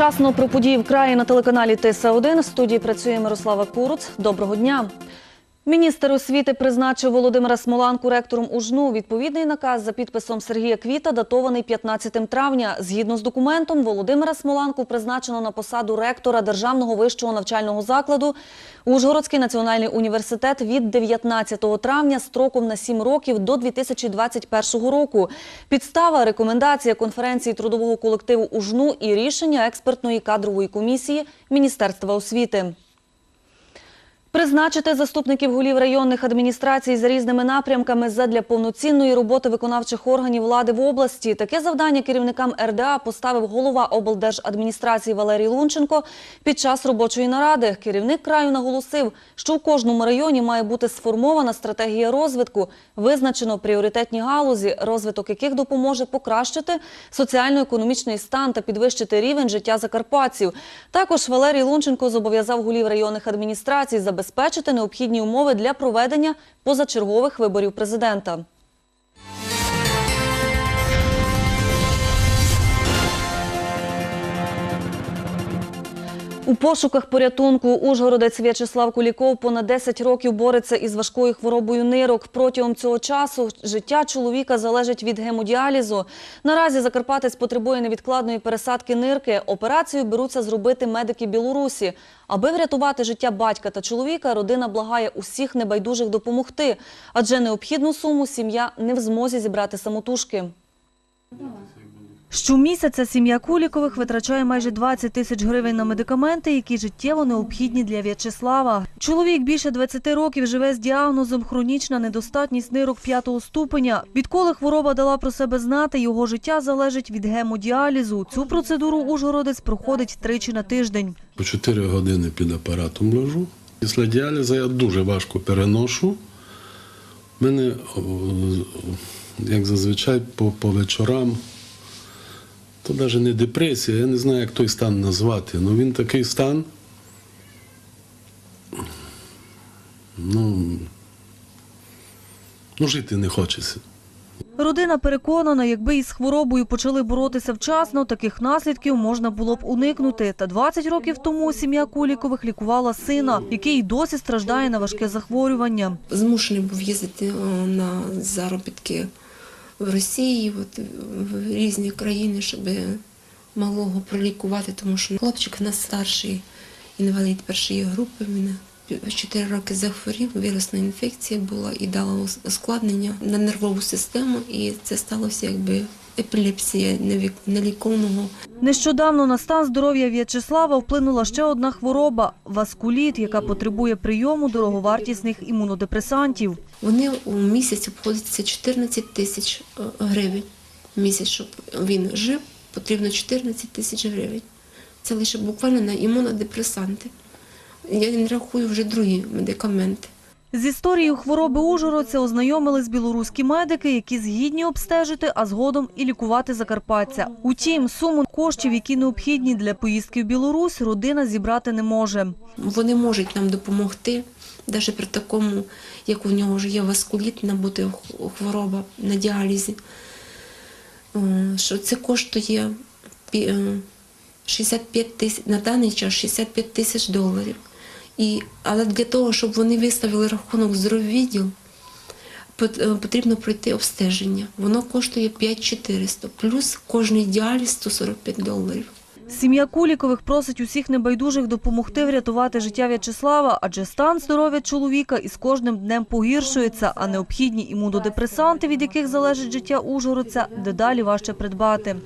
Вчасно про події в краї на телеканалі ТС1. В студії працює Мирослава Куруц. Доброго дня. Міністр освіти призначив Володимира Смоланку ректором УЖНУ. Відповідний наказ за підписом Сергія Квіта датований 15 травня. Згідно з документом, Володимира Смоланку призначено на посаду ректора Державного вищого навчального закладу Ужгородський національний університет від 19 травня строком на 7 років до 2021 року. Підстава – рекомендація конференції трудового колективу УЖНУ і рішення експертної кадрової комісії Міністерства освіти. Призначити заступників голів районних адміністрацій за різними напрямками задля повноцінної роботи виконавчих органів влади в області. Таке завдання керівникам РДА поставив голова облдержадміністрації Валерій Лунченко під час робочої наради. Керівник краю наголосив, що в кожному районі має бути сформована стратегія розвитку, визначено пріоритетні галузі, розвиток яких допоможе покращити соціально-економічний стан та підвищити рівень життя закарпатців. Також Валерій Лунченко зобов'язав голів районних адміністрацій забезпечити необхідні умови для проведення позачергових виборів президента. У пошуках порятунку Ужгородець В'ячеслав Куліков понад 10 років бореться із важкою хворобою нирок. Протягом цього часу життя чоловіка залежить від гемодіалізу. Наразі Закарпатець потребує невідкладної пересадки нирки. Операцію беруться зробити медики Білорусі. Аби врятувати життя батька та чоловіка, родина благає усіх небайдужих допомогти, адже необхідну суму сім'я не в змозі зібрати самотужки. Щомісяця сім'я Кулікових витрачає майже 20 тисяч гривень на медикаменти, які життєво необхідні для В'ячеслава. Чоловік більше 20 років живе з діагнозом хронічна недостатність нирок п'ятого ступеня. Відколи хвороба дала про себе знати, його життя залежить від гемодіалізу. Цю процедуру Ужгородець проходить тричі на тиждень. По 4 години під апаратом лежу. Після діалізу я дуже важко переношу. Мене, як зазвичай, по, по вечорам, то навіть не депресія, я не знаю, як той стан назвати. Ну він такий стан. Ну, ну жити не хочеться. Родина переконана, якби із хворобою почали боротися вчасно, таких наслідків можна було б уникнути. Та 20 років тому сім'я Кулікових лікувала сина, який й досі страждає на важке захворювання. змушений був їздити на заробітки в Росії, от, в різні країни, щоб малого пролікувати, тому що хлопчик у нас старший інвалід першої групи. Він чотири 4 роки захворів, вірусна інфекція була і дала ускладнення на нервову систему, і це сталося якби епілепсія нелікованого Нещодавно на стан здоров'я В'ячеслава вплинула ще одна хвороба – васкуліт, яка потребує прийому дороговартісних імунодепресантів. Вони у місяць обходяться 14 тисяч е, гривень. Місяць, щоб він жив, потрібно 14 тисяч гривень. Це лише буквально на імунодепресанти. Я не рахую вже другі медикаменти. З історією хвороби Ужгородця ознайомились білоруські медики, які згідні обстежити, а згодом і лікувати закарпатця. Утім, суму коштів, які необхідні для поїздки в Білорусь, родина зібрати не може. Вони можуть нам допомогти, навіть при такому, як у нього вже є васкуліт, набути хвороба на діалізі. Що це коштує е, 65 тисяч, на даний час 65 тисяч доларів. І, але для того, щоб вони виставили рахунок пот- е, потрібно пройти обстеження. Воно коштує 5400, плюс кожний діаліз 145 доларів. Сім'я Кулікових просить усіх небайдужих допомогти врятувати життя В'ячеслава, адже стан здоров'я чоловіка із кожним днем погіршується, а необхідні імунодепресанти, від яких залежить життя Ужгородця, дедалі важче придбати.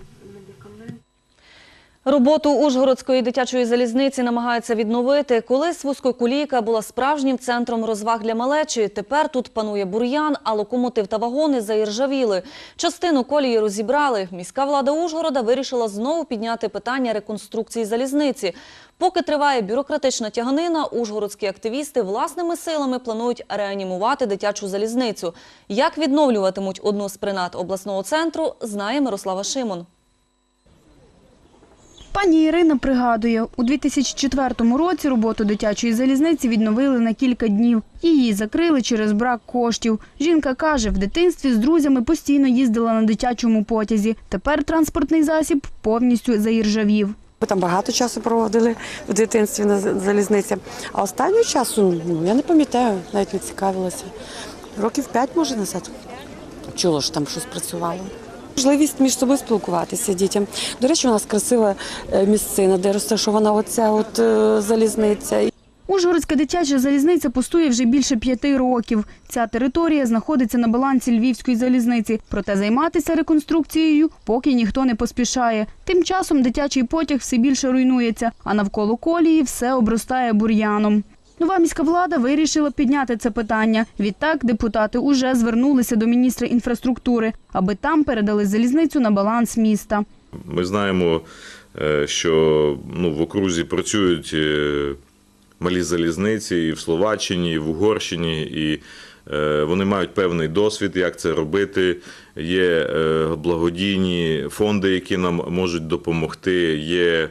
Роботу Ужгородської дитячої залізниці намагаються відновити. Колись вузькоколійка була справжнім центром розваг для малечі. Тепер тут панує бур'ян, а локомотив та вагони заіржавіли. Частину колії розібрали. Міська влада Ужгорода вирішила знову підняти питання реконструкції залізниці. Поки триває бюрократична тяганина, ужгородські активісти власними силами планують реанімувати дитячу залізницю. Як відновлюватимуть одну з принад обласного центру, знає Мирослава Шимон. Пані Ірина пригадує, у 2004 році роботу дитячої залізниці відновили на кілька днів. Її закрили через брак коштів. Жінка каже, в дитинстві з друзями постійно їздила на дитячому потязі. Тепер транспортний засіб повністю заіржавів. Ми там багато часу проводили в дитинстві на залізниці. А останнього часу, ну я не пам'ятаю, навіть не цікавилася. Років п'ять, може, назад. Чула, що там щось працювало. Можливість між собою спілкуватися дітям. До речі, у нас красива е, місцина, де розташована оця от е, залізниця. Ужгородська дитяча залізниця пустує вже більше п'яти років. Ця територія знаходиться на балансі Львівської залізниці. Проте займатися реконструкцією поки ніхто не поспішає. Тим часом дитячий потяг все більше руйнується, а навколо колії все обростає бур'яном. Нова міська влада вирішила підняти це питання. Відтак депутати уже звернулися до міністра інфраструктури, аби там передали залізницю на баланс міста. Ми знаємо, е, що ну, в окрузі працюють е, малі залізниці і в Словаччині, і в Угорщині, і е, вони мають певний досвід, як це робити. Є благодійні фонди, які нам можуть допомогти. Є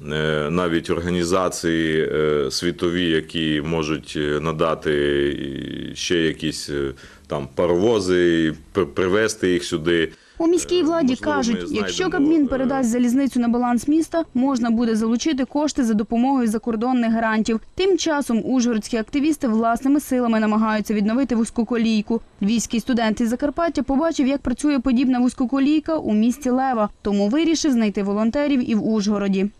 навіть організації е, світові, які можуть е, надати ще якісь е, там паровози, привезти їх сюди. У міській владі Можливо, кажуть, знайдемо, якщо Кабмін е, передасть залізницю на баланс міста, можна буде залучити кошти за допомогою закордонних грантів. Тим часом ужгородські активісти власними силами намагаються відновити вузькоколійку. Львівський студент із Закарпаття побачив, як працює подібна вузькоколійка у місті Лева, тому вирішив знайти волонтерів і в Ужгороді.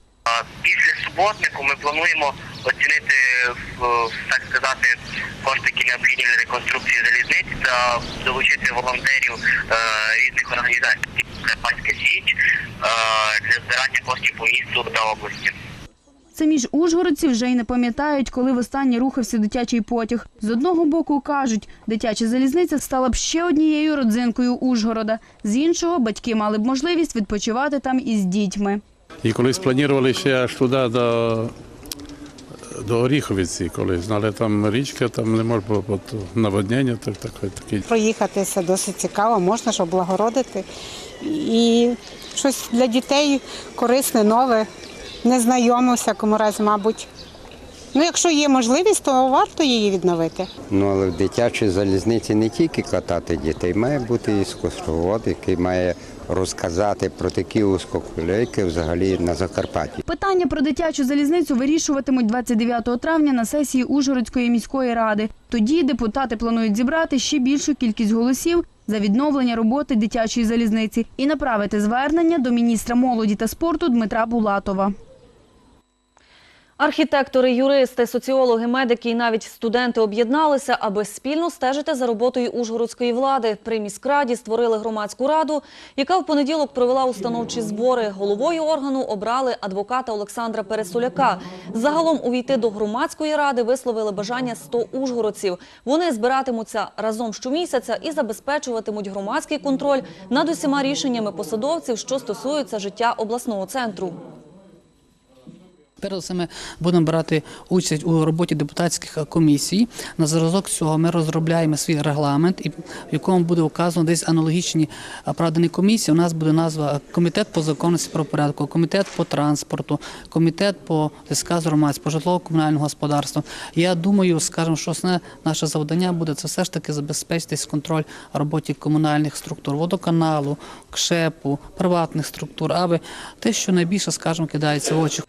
Після суботнику ми плануємо оцінити так сказати кошти, які реконструкції залізниць та долучити волонтерів е, різних організацій Карпатська Січ е, для збирання коштів по місту та області. Самі ж ужгородці вже й не пам'ятають, коли востаннє рухався дитячий потяг. З одного боку кажуть, дитяча залізниця стала б ще однією родзинкою Ужгорода. З іншого, батьки мали б можливість відпочивати там із дітьми. І колись планували ще аж туди до, до Оріховиці, колись, але там річка, там не можна було наводнення, так, так, таке. проїхатися досить цікаво, можна ж облагородити. І щось для дітей корисне, нове, незнайоме у всякому разі, мабуть. Ну, якщо є можливість, то варто її відновити. Ну, але в дитячій залізниці не тільки катати дітей, має бути і екскурсовод, який має розказати про такі узкоколейки взагалі на Закарпатті. Питання про дитячу залізницю вирішуватимуть 29 травня на сесії Ужгородської міської ради. Тоді депутати планують зібрати ще більшу кількість голосів за відновлення роботи дитячої залізниці і направити звернення до міністра молоді та спорту Дмитра Булатова. Архітектори, юристи, соціологи, медики і навіть студенти об'єдналися, аби спільно стежити за роботою ужгородської влади. При міськраді створили громадську раду, яка в понеділок провела установчі збори. Головою органу обрали адвоката Олександра Пересоляка. Загалом увійти до громадської ради висловили бажання 100 ужгородців. Вони збиратимуться разом щомісяця і забезпечуватимуть громадський контроль над усіма рішеннями посадовців, що стосуються життя обласного центру. Перш за ми будемо брати участь у роботі депутатських комісій. На зразок цього ми розробляємо свій регламент, в якому буде указано десь аналогічні а, правда, комісії. У нас буде назва комітет по законності правопорядку, комітет по транспорту, комітет по зв'язка з громадським, по житлово-комунальному господарству. Я думаю, скажімо, що основне наше завдання буде це все ж таки забезпечити контроль роботі комунальних структур, водоканалу, КШЕПу, приватних структур, аби те, що найбільше, скажімо, кидається в очі.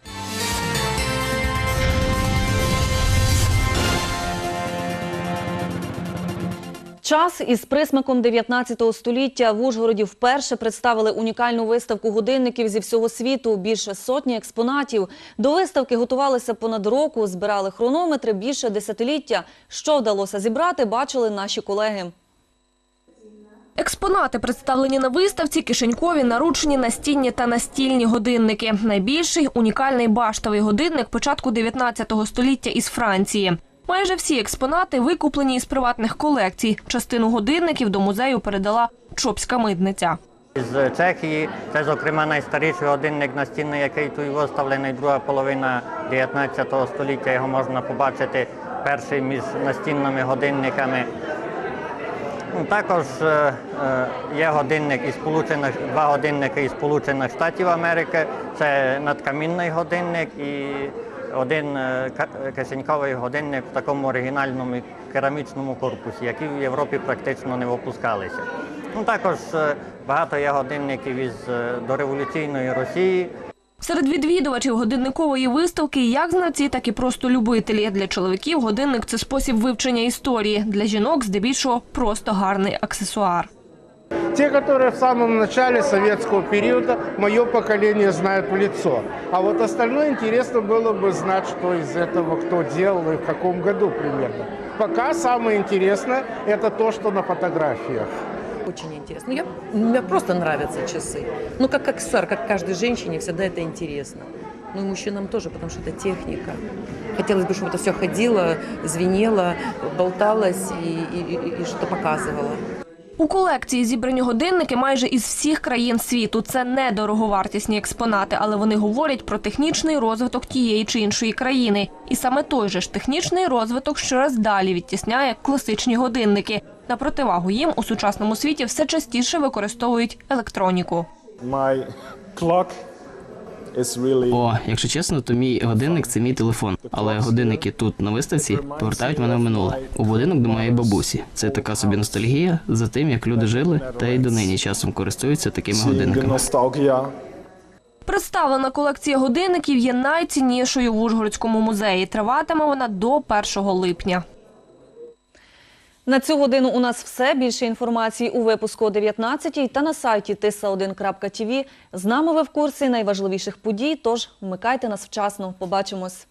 Час із присмаком 19 століття в Ужгороді вперше представили унікальну виставку годинників зі всього світу. Більше сотні експонатів. До виставки готувалися понад року, збирали хронометри більше десятиліття. Що вдалося зібрати, бачили наші колеги. Експонати представлені на виставці кишенькові, наручні, настінні та настільні годинники. Найбільший – унікальний баштовий годинник початку 19 століття із Франції. Майже всі експонати викуплені із приватних колекцій. Частину годинників до музею передала Чопська митниця. З Чехії це, зокрема, найстаріший годинник настінний, який тут виставлений, друга половина 19 століття. Його можна побачити перший між настінними годинниками. Ну, Також е, е, є годинник із Сполучених, два годинники із Сполучених Штатів Америки. Це надкамінний годинник і один е, кишеньковий годинник в такому оригінальному керамічному корпусі, які в Європі практично не випускалися. Ну, також е, багато є годинників із е, дореволюційної Росії. Серед відвідувачів годинникової виставки як знавці, так і просто любителі. Для чоловіків годинник це спосіб вивчення історії. Для жінок здебільшого просто гарний аксесуар. Те, которые в самом начале советского периода, мое поколение знают в лицо. А вот остальное интересно было бы знать, что из этого кто делал и в каком году примерно. Пока самое интересное – это то, что на фотографиях. Очень интересно. Я, мне просто нравятся часы. Ну, как аксессуар, как каждой женщине, всегда это интересно. Ну, и мужчинам тоже, потому что это техника. Хотелось бы, чтобы это все ходило, звенело, болталось и, и, и, и что показывало. У колекції зібрані годинники майже із всіх країн світу. Це не дороговартісні експонати, але вони говорять про технічний розвиток тієї чи іншої країни. І саме той же ж технічний розвиток щораз далі відтісняє класичні годинники. На противагу їм у сучасному світі все частіше використовують електроніку. My clock. О, якщо чесно, то мій годинник це мій телефон. Але годинники тут на виставці повертають мене в минуле. У будинок до моєї бабусі. Це така собі ностальгія за тим, як люди жили, та й донині часом користуються такими годинниками. Представлена колекція годинників є найціннішою в Ужгородському музеї. Триватиме вона до 1 липня. На цю годину у нас все. Більше інформації у випуску о 19 та на сайті tisa1.tv. З нами ви в курсі найважливіших подій, тож вмикайте нас вчасно. Побачимось.